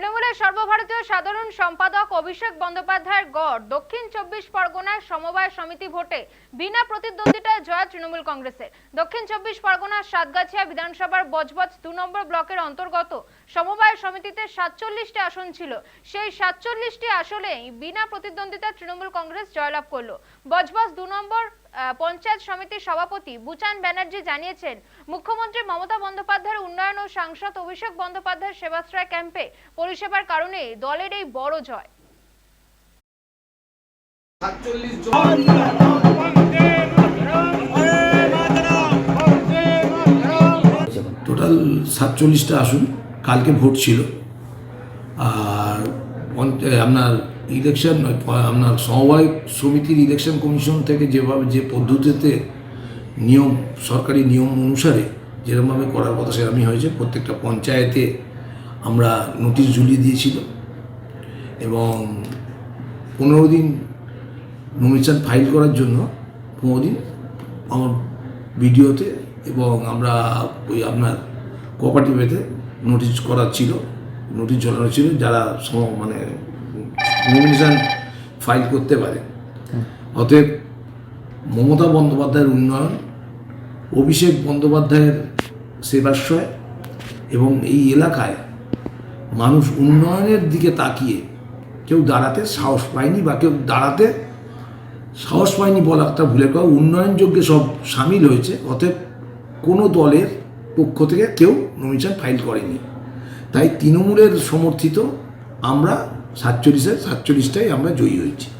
তৃণমূলের সর্বভারতীয় সাধারণ সম্পাদক অভিষেক বন্দ্যোপাধ্যায়ের গড় দক্ষিণ চব্বিশ পরগনার সমবায় সমিতি ভোটে বিনা প্রতিদ্বন্দ্বিতায় জয় তৃণমূল কংগ্রেসের। দক্ষিণ চব্বিশ পরগনার সাতগাছিয়া বিধানসভার বজবজ দু নম্বর ব্লকের অন্তর্গত সমবায় সমিতিতে সাতচল্লিশটি আসন ছিল। সেই সাতচল্লিশটি আসনেই বিনা প্রতিদ্বন্দ্বিতায় তৃণমূল কংগ্রেস জয়লাভ করল। বজবজ দু নম্বর পঞ্চায়েত সমিতির সভাপতি বুচান ব্যানার্জি জানিয়েছেন মুখ্যমন্ত্রী মমতা বন্দ্যোপাধ্যায়ের উন্নয়ন ও সাংসদ অভিষেক বন্দ্যোপাধ্যায়ের সেবাশ্রয় ক্যাম্পে পরিষেবার কারণে দলের এই বড় জয়। টোটাল সাতচল্লিশটা আসন কালকে ভোট ছিল। আর আপনার ইলেকশন আপনার সমবায় সমিতির ইলেকশন কমিশন থেকে যেভাবে, যে পদ্ধতিতে নিয়ম, সরকারি নিয়ম অনুসারে যেরকমভাবে করার কথা সেরকমই হয়েছে। প্রত্যেকটা পঞ্চায়েতে আমরা নোটিশ ঝুলিয়ে দিয়েছিল এবং পনেরো দিন নমিনেশন ফাইল করার জন্য পনেরো দিন আমার ভিডিওতে এবং আমরা ওই আপনার কোঅপারেটিভেতে নোটিশ করা ছিল নোটিশ ঝোলানো ছিল, যারা সম- মানে নমিনেশন ফাইল করতে পারে। অতএব মমতা বন্দ্যোপাধ্যায়ের উন্নয়ন, অভিষেক বন্দ্যোপাধ্যায়ের সেবাশ্রয় এবং এই এলাকায় মানুষ উন্নয়নের দিকে তাকিয়ে কেউ দাঁড়াতে সাহস পায়নি বা কেউ দাঁড়াতে সাহস পায়নি বলা একটা ভুলে করা উন্নয়নযোগ্যে সব সামিল হয়েছে, অতএব কোনো দলের পক্ষ থেকে কেউ নমিনেশন ফাইল করেনি। তাই তৃণমূলের সমর্থিত আমরা সাতচল্লিশের সাতচল্লিশটাই আমরা জয়ী হয়েছি।